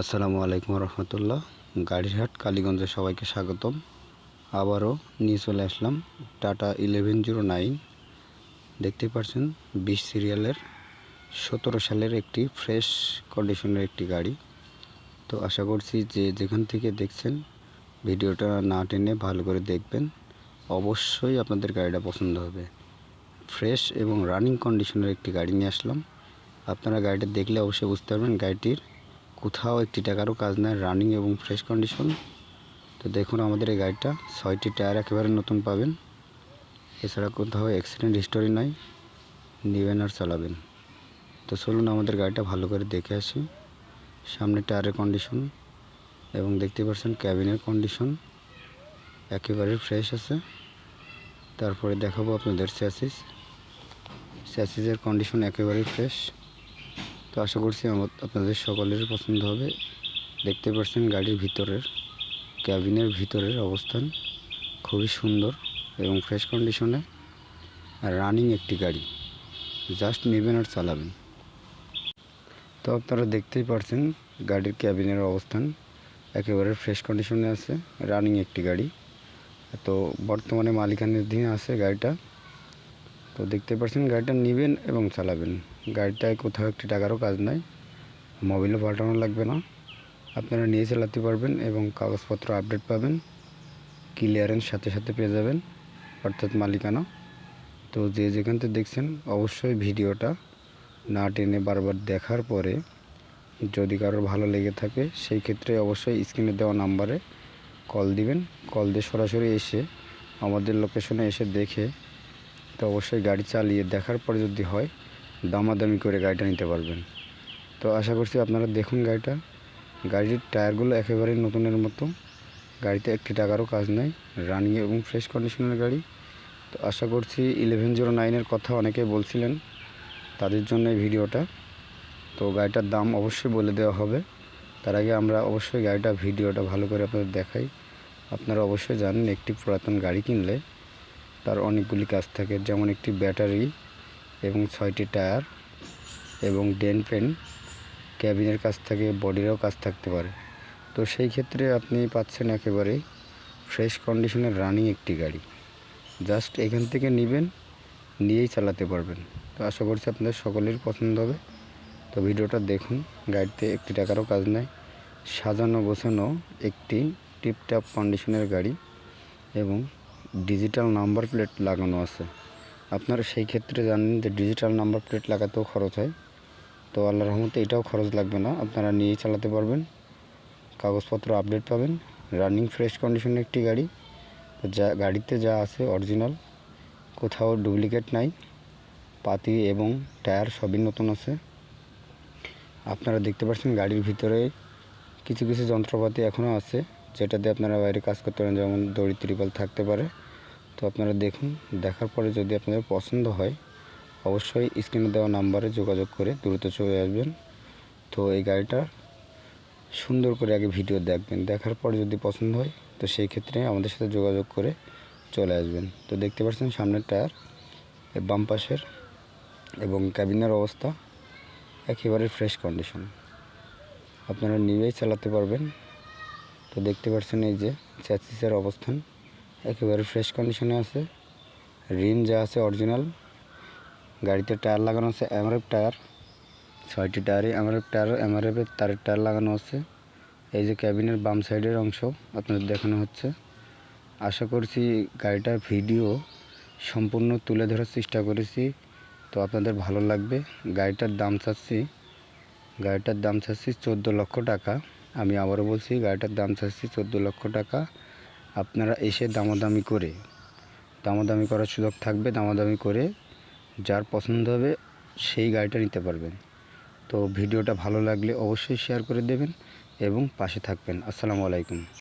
আসসালামু আলাইকুম রহমতুল্লাহ। গাড়িরহাট, কালীগঞ্জে সবাইকে স্বাগতম। আবারও নিয়ে চলে আসলাম টাটা ইলেভেন জিরো নাইন। দেখতে পাচ্ছেন, বিশ সিরিয়ালের সতেরো সালের একটি ফ্রেশ কন্ডিশনের একটি গাড়ি। তো আশা করছি যে যেখান থেকে দেখছেন, ভিডিওটা না টেনে ভালো করে দেখবেন। অবশ্যই আপনাদের গাড়িটা পছন্দ হবে। ফ্রেশ এবং রানিং কন্ডিশনের একটি গাড়ি নিয়ে আসলাম। আপনারা গাড়িটা দেখলে অবশ্যই বুঝতে পারবেন গাড়িটির কোথাও একটি টাকারও কাজ নেই রানিং এবং ফ্রেশ কন্ডিশন তো দেখুন আমাদের এই গাড়িটা ছয়টি টায়ার একেবারে নতুন পাবেন। এছাড়া কোথাও অ্যাক্সিডেন্ট হিস্টোরি নাই, নেবেন আর চালাবেন। তো চলুন আমাদের গাড়িটা ভালো করে দেখে আসি। সামনে টায়ারের কন্ডিশন এবং দেখতে পাচ্ছেন ক্যাবিনের কন্ডিশন একেবারে ফ্রেশ আছে। তারপরে দেখাবো আপনাদের স্যাসিস স্যাসিসের কন্ডিশন একেবারেই ফ্রেশ তো আশা করছি আমার, আপনাদের সকলের পছন্দ হবে। দেখতে পাচ্ছেন গাড়ির ভিতরের, ক্যাবিনের ভিতরের অবস্থান খুবই সুন্দর এবং ফ্রেশ কন্ডিশনে আর রানিং একটি গাড়ি জাস্ট নেবেন আর চালাবেন। তো আপনারা দেখতেই পারছেন গাড়ির ক্যাবিনের অবস্থান, একেবারে ফ্রেশ কন্ডিশনে আছে রানিং একটি গাড়ি। তো বর্তমানে মালিকানাধীন আছে গাড়িটা। তো দেখতে পাচ্ছেন গাড়িটা নেবেন এবং চালাবেন। গাড়িটায় কোথাও একটি টাকারও কাজ নাই। মোবিলও পাল্টানো লাগবে না। আপনারা নিয়ে চালাতে পারবেন এবং কাগজপত্র আপডেট পাবেন। ক্লিয়ারেন্স সাথে সাথে পেয়ে যাবেন, অর্থাৎ মালিকানা। তো যে যেখান থেকে দেখছেন, অবশ্যই ভিডিওটা না টেনে বারবার দেখার পরে যদি কারোর ভালো লেগে থাকে, সেই ক্ষেত্রে অবশ্যই স্ক্রিনে দেওয়া নাম্বারে কল দিবেন। কল দিয়ে সরাসরি এসে আমাদের লোকেশনে এসে দেখে, তো অবশ্যই গাড়ি চালিয়ে দেখার পরে যদি হয় দামাদামি করে গাড়িটা নিতে পারবেন। তো আশা করছি আপনারা দেখুন গাড়িটা। গাড়ির টায়ারগুলো একেবারেই নতুনের মতো। গাড়িতে একটি টাকারও কাজ নাই। রানিং এবং ফ্রেশ কন্ডিশনের গাড়ি। তো আশা করছি ইলেভেন জিরো নাইনের কথা অনেকে বলছিলেন তাদের জন্য এই ভিডিওটা। তো গাড়িটার দাম অবশ্যই বলে দেওয়া হবে। তার আগে আমরা অবশ্যই গাড়িটা, ভিডিওটা ভালো করে আপনাদের দেখাই। আপনারা অবশ্যই জানেন একটি পুরাতন গাড়ি কিনলে তার অনেকগুলি কাজ থাকে। যেমন একটি ব্যাটারি এবং ছয়টি টায়ার এবং ডেন পেন ক্যাবিনের কাজ থাকে, বডিরও কাজ থাকতে পারে। তো সেই ক্ষেত্রে আপনি পাচ্ছেন একেবারেই ফ্রেশ কন্ডিশনের রানিং একটি গাড়ি। জাস্ট এখান থেকে নেবেন, নিয়েই চালাতে পারবেন। তো আশা করছি আপনাদের সকলের পছন্দ হবে। তো ভিডিওটা দেখুন, গাড়িতে একটি টাকারও কাজ নাই। সাজানো গোছানো একটি টিপটাপ কন্ডিশনের গাড়ি এবং ডিজিটাল নাম্বার প্লেট লাগানো আছে। আপনারা সেই ক্ষেত্রে জানেন যে ডিজিটাল নাম্বার প্লেট লাগাতেও খরচ হয়। তো আল্লাহ রহমতে এটাও খরচ লাগবে না। আপনারা নিয়েই চালাতে পারবেন। কাগজপত্র আপডেট পাবেন। রানিং ফ্রেশ কন্ডিশনের একটি গাড়ি। তো যা, গাড়িতে যা আছে অরিজিনাল কোথাও ডুপ্লিকেট নাই। পাতি এবং টায়ার সবই নতুন আছে। আপনারা দেখতে পাচ্ছেন গাড়ির ভিতরে কিছু কিছু যন্ত্রপাতি এখনও আছে যেটা দিয়ে আপনারা বাইরে কাজ করতে পারেন। যেমন দড়ি, ত্রিপাল থাকতে পারে। তো আপনারা দেখুন, দেখার পরে যদি আপনাদের পছন্দ হয়, অবশ্যই স্ক্রিনে দেওয়া নাম্বারে যোগাযোগ করে দ্রুত চলে আসবেন। তো এই গাড়িটা সুন্দর করে আগে ভিডিও দেখবেন। দেখার পর যদি পছন্দ হয়, তো সেই ক্ষেত্রে আমাদের সাথে যোগাযোগ করে চলে আসবেন। তো দেখতে পাচ্ছেন সামনের টায়ার বাম পাশের এবং ক্যাবিনের অবস্থা একেবারে ফ্রেশ কন্ডিশন। আপনারা নিজেই চালাতে পারবেন। তো দেখতে পাচ্ছেন এই যে চ্যাসিসের অবস্থান। একেবারে ফ্রেশ কন্ডিশনে আছে। রিম যা আছে অরিজিনাল গাড়িতে টায়ার লাগানো আছে এমআরএফ টায়ার ছয়টি টায়ারে এমআরএফ টায়ার এমআরএফের তারের টায়ার লাগানো আছে। এই যে ক্যাবিনের বাম সাইডের অংশ, আপনাদের দেখানো হচ্ছে। আশা করছি গাড়িটার ভিডিও সম্পূর্ণ তুলে ধরার চেষ্টা করেছি। তো আপনাদের ভালো লাগবে। গাড়িটার দাম চাচ্ছি, গাড়িটার দাম চাচ্ছি চোদ্দ লক্ষ টাকা। আমি আবারও বলছি, গাড়িটার দাম চাচ্ছি চোদ্দ লক্ষ টাকা। আপনারা এসে দামাদামি করে, দামাদামি করার সুযোগ থাকবে, দামাদামি করে যার পছন্দ হবে সেই গাড়িটা নিতে পারবেন। তো ভিডিওটা ভালো লাগলে অবশ্যই শেয়ার করে দেবেন এবং পাশে থাকবেন। আসসালামু আলাইকুম।